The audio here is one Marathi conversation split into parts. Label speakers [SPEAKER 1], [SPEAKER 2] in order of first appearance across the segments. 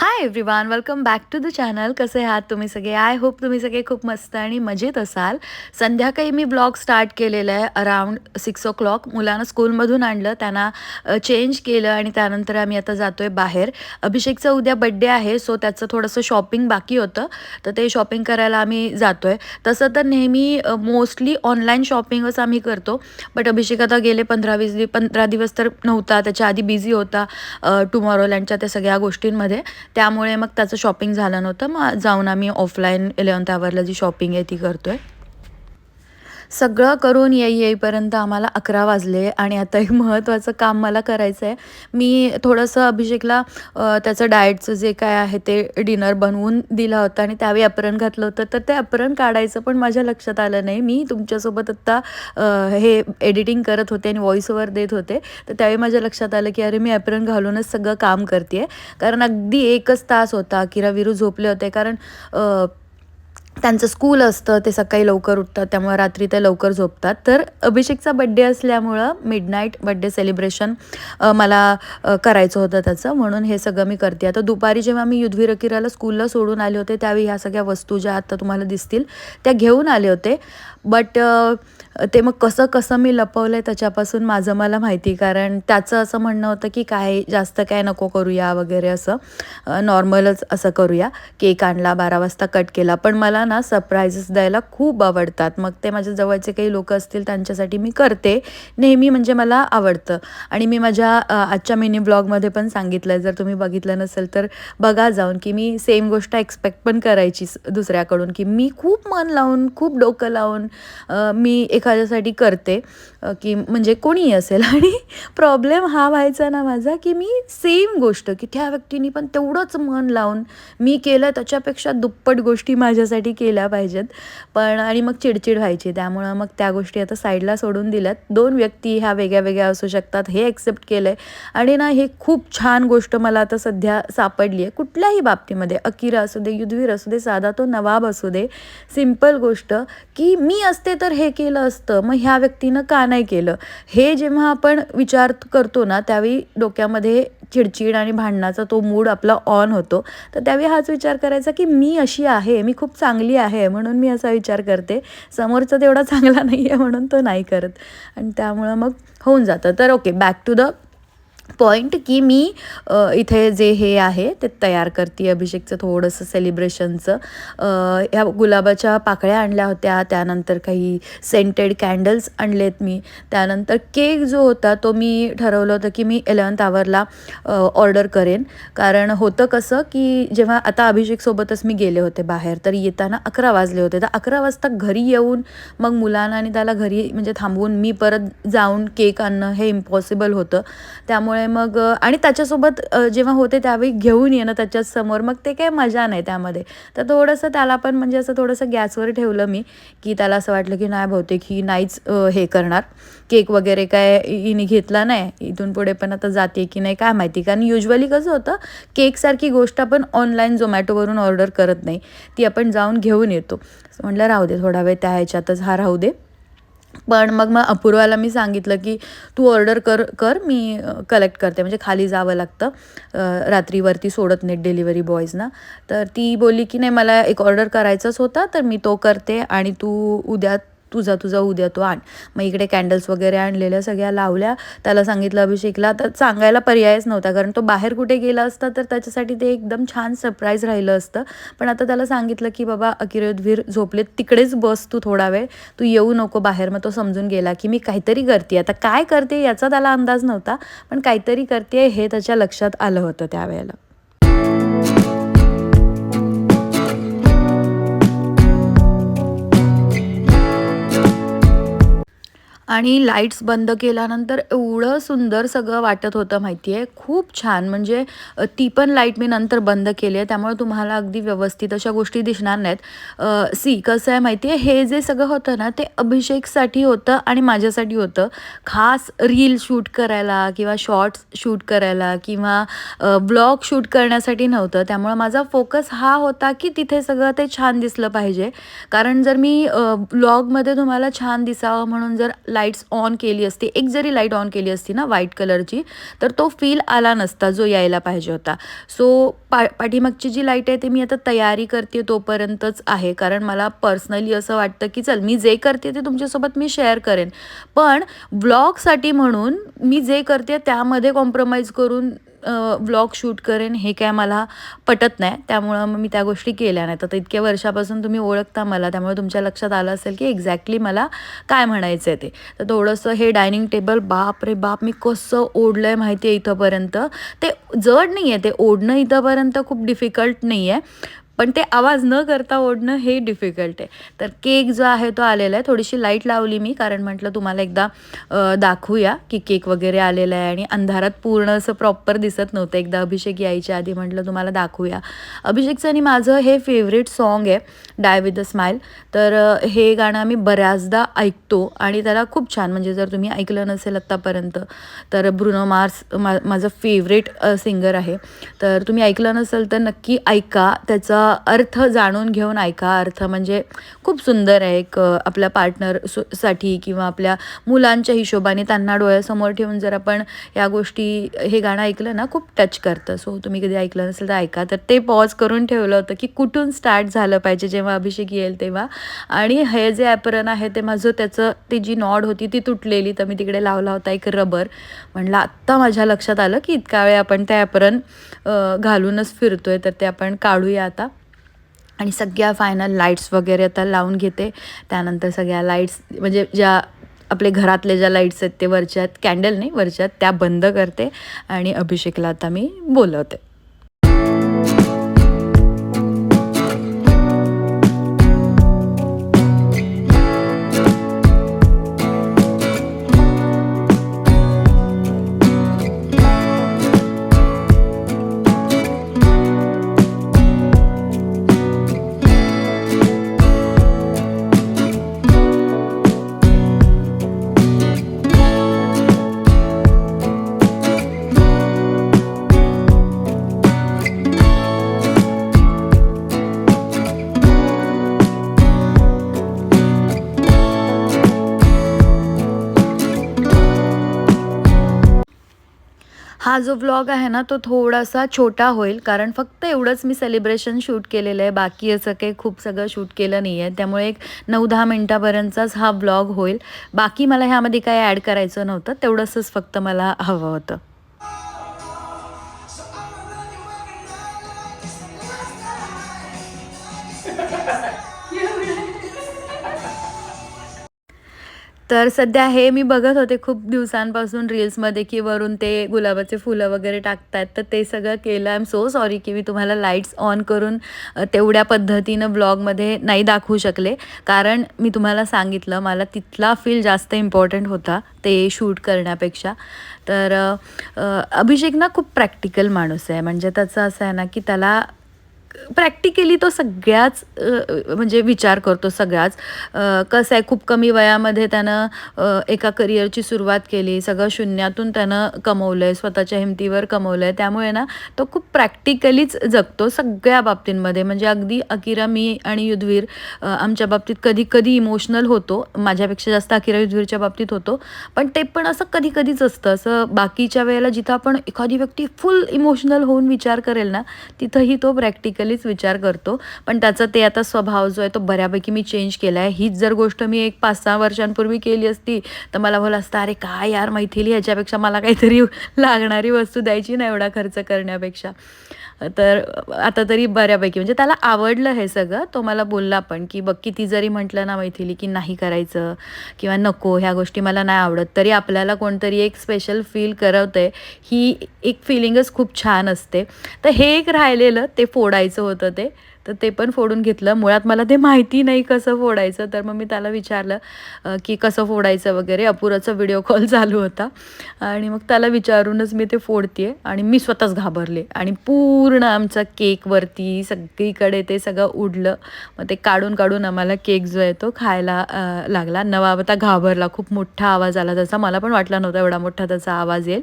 [SPEAKER 1] Hi everyone welcome back to the channel कसे आहात तुम्ही सगळे? आय होप तुम्ही सगळे खूप मस्त आणि मजेत असाल. संध्याकाळी मी ब्लॉग स्टार्ट केलेला आहे अराउंड सिक्स ओ क्लॉक मुलांना स्कूलमधून आणलं त्यांना चेंज केलं आणि त्यानंतर आम्ही आता जातो आहे बाहेर. अभिषेकचा उद्या बड्डे आहे सो त्याचं थोडंसं शॉपिंग बाकी होतं. तर ते शॉपिंग करायला आम्ही जातो आहे तसं तर नेहमी मोस्टली ऑनलाईन शॉपिंगच आम्ही करतो. बट अभिषेक आता गेले पंधरा वीस पंधरा दिवस तर नव्हता. त्याच्या आधी बिझी होता टुमॉरोलँडच्या त्या सगळ्या गोष्टींमध्ये. त्यामुळे मग त्याचं शॉपिंग झालं नव्हतं. मग जाऊन आम्ही ऑफलाईन इलेवन्थ आवरला जी शॉपिंग आहे ती करतो आहे सगळं करून येई येईपर्यंत आम्हाला अकरा वाजले आणि आता एक महत्त्वाचं काम मला करायचं आहे. मी थोडंसं अभिषेकला त्याचं डाएटचं जे काय आहे ते डिनर बनवून दिलं होतं आणि त्यावेळी अपरण घातलं होतं. तर ते अपरण काढायचं पण माझ्या लक्षात आलं नाही. मी तुमच्यासोबत आत्ता हे एडिटिंग करत होते आणि व्हॉइस ओव्हर देत होते. तर त्यावेळी माझ्या लक्षात आलं की अरे मी अपरण घालूनच सगळं काम करते कारण अगदी एकच तास होता की रविरू झोपले होते. कारण त्यांचं स्कूल असतं ते सकाळी लवकर उठतात त्यामुळे रात्री ते लवकर झोपतात. तर अभिषेकचा बड्डे असल्यामुळं मिडनाईट बड्डे सेलिब्रेशन मला करायचं होतं त्याचं. म्हणून हे सगळं मी करते. आता दुपारी जेव्हा मी युद्धवीर अकिराला स्कूलला सोडून आले होते त्यावेळी ह्या सगळ्या वस्तू ज्या आता तुम्हाला दिसतील त्या घेऊन आले होते. बट ते मग कसं कसं मी लपवलं आहे त्याच्यापासून माझं मला माहिती कारण त्याचं असं म्हणणं होतं की काय जास्त काय नको करूया वगैरे असं. नॉर्मलच असं करूया. केक आणला बारा वाजता कट केला. पण मला ना सरप्राईजेस द्यायला खूप आवडतात. मग ते माझ्या जवळचे काही लोक असतील त्यांच्यासाठी मी करते. नेहमी म्हणजे मला आवडतं. आणि मी माझ्या आजच्या मिनी ब्लॉगमध्ये पण सांगितलं आहे जर तुम्ही बघितलं नसेल तर बघा जाऊन की मी सेम गोष्ट एक्सपेक्ट पण करायची दुसऱ्याकडून की मी खूप मन लावून खूप डोकं लावून मी एखाद्यासाठी करते. की म्हणजे कोणीही असेल. आणि प्रॉब्लेम हा व्हायचा ना माझा की मी सेम गोष्ट की त्या व्यक्तीने पण तेवढंच मन लावून मी केलं. त्याच्यापेक्षा दुप्पट गोष्टी माझ्यासाठी केल्या पाहिजेत. पण आणि मग चिडचिड व्हायची. त्यामुळं मग त्या गोष्टी आता साईडला सोडून दिल्यात. दोन व्यक्ती ह्या वेगळ्या वेगळ्या असू शकतात. हे ॲक्सेप्ट केलं आहे आणि ना हे खूप छान गोष्ट मला आता सध्या सापडली आहे कुठल्याही बाबतीमध्ये. अकिरा असू दे युद्धवीर असू दे साधा तो नवाब असू दे. सिंपल गोष्ट की मी असते तर हे केलं असतं. मग ह्या व्यक्तीनं का नाही केलं? हे जेव्हा आपण विचार करतो ना त्यावेळी डोक्यामध्ये चिडचिड आणि भांडणाचा तो मूड आपला ऑन होतो. तर त्यावेळी हाच विचार करायचा की मी अशी आहे. मी खूप चांगली आहे म्हणून मी असा विचार करते. समोरचा तेवढा चांगला नाही आहे म्हणून तो नाही करत. आणि त्यामुळं मग होऊन जातं. तर okay back to the point की मी इथे जे हे आहे ते तयार करते अभिषेकचं थोडंसं सेलिब्रेशनचं ह्या गुलाबाच्या पाकळ्या आणल्या होत्या त्यानंतर काही सेंटेड कॅन्डल्स आणलेत मी. त्यानंतर केक जो होता तो मी ठरवलं होतं की मी इलेवन्थ आवरला ऑर्डर करेन. कारण होतं कसं की जेव्हा आता अभिषेकसोबतच मी गेले होते बाहेर तर येताना अकरा वाजले होते. तर अकरा वाजता घरी येऊन मग मुलांना आणि त्याला घरी म्हणजे थांबवून मी परत जाऊन केक आणणं हे इम्पॉसिबल होतं. त्यामुळे त्यामुळे मग आणि त्याच्यासोबत जेव्हा होते त्यावेळी घेऊन येणं त्याच्याच समोर. मग ते काही मजा नाही त्यामध्ये. तर थोडंसं त्याला पण म्हणजे असं थोडंसं गॅसवर ठेवलं मी की त्याला असं वाटलं की नाही बहुतेक ही नाहीच हे करणार. केक वगैरे काय हिने घेतला नाही. इथून पुढे पण आता जाते की नाही काय माहिती. कारण युजली कसं होतं केकसारखी गोष्ट आपण ऑनलाईन झोमॅटोवरून ऑर्डर करत नाही. ती आपण जाऊन घेऊन येतो. म्हटलं राहू दे थोडा वेळ त्या ह्याच्यातच हा राहू दे. पण मग मग अपूर्वाला मी सांगितलं की तू ऑर्डर कर कर मी कलेक्ट करते. म्हणजे खाली जावं लागतं. रात्रीवरती सोडत नाहीत डिलिव्हरी बॉयजना तर ती बोलली की नाही मला एक ऑर्डर करायचाच होता तर मी तो करते आणि तू उद्या तुझा तुझा उद्या तो आण. मग इकडे कॅन्डल्स वगैरे आणलेल्या सगळ्या लावल्या. त्याला सांगितलं अभिषेकला तर सांगायला पर्यायच नव्हता कारण तो बाहेर कुठे गेला असता तर त्याच्यासाठी ते एकदम छान सरप्राईज राहिलं असतं. पण आता त्याला सांगितलं की बाबा अकिरोधवीर झोपले तिकडेच बस तू थोडा वेळ. तू येऊ नको बाहेर. मग तो समजून गेला की मी काहीतरी करते. आता काय करते याचा त्याला अंदाज नव्हता पण काहीतरी करते हे त्याच्या लक्षात आलं होतं त्यावेळेला. आणि लाईट्स बंद केल्यानंतर एवढं सुंदर सगळं वाटत होतं माहिती आहे खूप छान. म्हणजे ती पण लाइट मी नंतर बंद केली आहे. त्यामुळे तुम्हाला अगदी व्यवस्थित अशा गोष्टी दिसणार नाहीत. सी कसं आहे माहिती आहे हे जे सगळं होतं ना ते अभिषेकसाठी होतं आणि माझ्यासाठी होतं. खास रील शूट करायला किंवा शॉर्ट्स शूट करायला किंवा ब्लॉग शूट करण्यासाठी नव्हतं. त्यामुळं माझा फोकस हा होता की तिथे सगळं ते छान दिसलं पाहिजे. कारण जर मी ब्लॉगमध्ये तुम्हाला छान दिसावं म्हणून जर लाइट लाईट्स ऑन केली असती एक जरी लाइट ऑन केली असती ना व्हाईट कलरची तर तो फील आला नसता जो यायला पाहिजे होता. सो पा पाठीमागची जी लाइट आहे ते मी आता तयारी करते तोपर्यंतच आहे. कारण मला पर्सनली असं वाटतं की चल मी जे करते ते तुमच्यासोबत मी शेअर करेन. पण ब्लॉगसाठी म्हणून मी जे करते त्यामध्ये कॉम्प्रोमाइज करून व्लॉग शूट करेन हे काय मला पटत नाही. त्यामुळं मग मी त्या गोष्टी केल्या नाहीत आता इतक्या वर्षापासून तुम्ही ओळखता मला त्यामुळे तुमच्या लक्षात आलं असेल की एक्झॅक्टली मला काय म्हणायचं आहे ते. तर थोडंसं हे डायनिंग टेबल बाप रे बाप मी कसं ओढलं आहे माहिती आहे इथंपर्यंत. ते जड नाही आहे ते ओढणं इथंपर्यंत खूप डिफिकल्ट नाही आहे पण ते आवाज न करता ओढणं हे डिफिकल्ट आहे. तर केक जो आहे तो आलेला आहे. थोडीशी लाइट लावली मी कारण म्हटलं तुम्हाला एकदा दाखवूया की केक वगैरे आलेला आहे आणि अंधारात पूर्ण असं प्रॉपर दिसत नव्हतं. एकदा अभिषेक यायच्या आधी म्हटलं तुम्हाला दाखवूया. अभिषेकचं आणि माझं हे फेवरेट सॉन्ग आहे. डाय विथ अ स्माईल तर हे गाणं आम्ही बऱ्याचदा ऐकतो आणि त्याला खूप छान म्हणजे जर तुम्ही ऐकलं नसेल आत्तापर्यंत तर ब्रुनो मार्स मा माझं फेवरेट सिंगर आहे. तर तुम्ही ऐकलं नसेल तर नक्की ऐका. त्याचा अर्थ जाणून घेऊन ऐका. अर्थ म्हणजे खूप सुंदर आहे. एक आपल्या पार्टनर सु साठी किंवा आपल्या मुलांच्या हिशोबाने त्यांना डोळ्यासमोर ठेवून जर आपण या गोष्टी हे गाणं ऐकलं ना खूप टच करतं. सो तुम्ही कधी ऐकलं नसेल तर ऐका. तर ते पॉज करून ठेवलं होतं की कुठून स्टार्ट झालं पाहिजे जेव्हा अभिषेक येईल तेव्हा. आणि हे जे ॲपरन आहे ते माझं त्याचं ती जी नॉड होती ती तुटलेली. तर मी तिकडे लावला होता एक रबर म्हणलं आत्ता माझ्या लक्षात आलं की इतका वेळ आपण ते ॲपरन घालूनच फिरतोय. तर ते आपण काढूया आता. आणि सगळ्या फायनल लाईट्स वगैरे आता लावून घेते. त्यानंतर सगळ्या लाईट्स म्हणजे ज्या आपले घरातले ज्या लाईट्स आहेत ते वरच्यात कॅन्डल नाही वरच्यात त्या बंद करते. आणि अभिषेकला आता मी बोलवते. जो व्लॉग आहे ना तो थोडासा छोटा होईल. कारण फक्त एवढंच मी सेलिब्रेशन शूट केलेलं आहे. बाकी असं काही खूप सगळं शूट केलं नाही आहे त्यामुळे एक नऊ दहा मिनटापर्यंतचाच हा व्लॉग होईल. बाकी मला ह्यामध्ये काही ॲड करायचं नव्हतं. तेवढंसंच फक्त मला हवं होतं. तर सध्या हे मी बघत होते खूप दिवसांपासून रील्समध्ये की वरून ते गुलाबाचे फुलं वगैरे टाकतात तर ते सगळं केलं. आय एम सो सॉरी की मी तुम्हाला लाईट्स ऑन करून तेवढ्या पद्धतीनं ब्लॉगमध्ये नाही दाखवू शकले. कारण मी तुम्हाला सांगितलं मला तिथला फील जास्त इम्पॉर्टंट होता ते शूट करण्यापेक्षा. तर अभिषेक ना खूप प्रॅक्टिकल माणूस आहे. म्हणजे त्याचं असं आहे ना की त्याला प्रॅक्टिकली तो सगळ्याच म्हणजे विचार करतो सगळ्याच. कसं आहे खूप कमी वयामध्ये त्यानं एका करिअरची सुरुवात केली. सगळं शून्यातून त्यानं कमवलं आहे स्वतःच्या हिमतीवर कमवलं आहे त्यामुळे ना तो खूप प्रॅक्टिकलीच जगतो सगळ्या बाबतींमध्ये. म्हणजे अगदी अकिरा मी आणि युद्धवीर आमच्या बाबतीत कधी कधी इमोशनल होतो. माझ्यापेक्षा जास्त अकिरा युद्धवीरच्या बाबतीत होतो. पण ते पण असं कधी कधीच असतं. असं बाकीच्या वेळेला जिथं आपण एखादी व्यक्ती फुल इमोशनल होऊन विचार करेल ना तिथंही तो प्रॅक्टिकलीच विचार करतो. पण त्याचा ते आता स्वभाव जो आहे तो बऱ्यापैकी मी चेंज केला आहे हीच जर गोष्ट मी एक पाच सहा वर्षांपूर्वी केली असती तर मला बोला असतं अरे काय यार मैथिली? ह्याच्यापेक्षा मला काहीतरी लागणारी वस्तू द्यायची ना एवढा खर्च करण्यापेक्षा. तर आता तरी बऱ्यापैकी म्हणजे त्याला आवडलं हे सगळं तो मला बोलला पण की बघ किती जरी म्हटलं ना मैथिली की नाही करायचं किंवा नको ह्या गोष्टी मला नाही आवडत तरी आपल्याला कोणतरी एक स्पेशल फील करवतं आहे ही एक फिलिंगच खूप छान असते. तर हे एक राहिलेलं ते फोडायचं होतं ते. तर ते पण फोडून घेतलं. मुळात मला ते माहिती नाही कसं फोडायचं. तर मग मी त्याला विचारलं की कसं फोडायचं वगैरे. अपुराचा व्हिडिओ कॉल चालू होता. आणि मग त्याला विचारूनच मी ते फोडते आणि मी स्वतःच घाबरले. आणि पूर्ण आमचा केकवरती सगळीकडे ते सगळं उडलं. मग ते काढून काढून आम्हाला केक जो आहे तो खायला लागला. नवा आता घाबरला. खूप मोठा आवाज आला त्याचा मला पण वाटला नव्हता एवढा मोठा त्याचा आवाज येईल.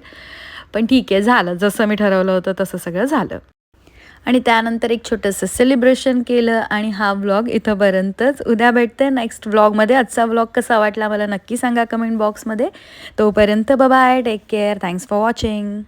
[SPEAKER 1] पण ठीक आहे झालं. जसं मी ठरवलं होतं तसं सगळं झालं. आणि त्यानंतर एक छोटंसं सेलिब्रेशन केलं आणि हा व्लॉग इथंपर्यंतच उद्या भेटते. नेक्स्ट व्लॉगमध्ये आजचा व्लॉग कसा वाटला मला नक्की सांगा कमेंट बॉक्समध्ये तोपर्यंत bye take care thanks for watching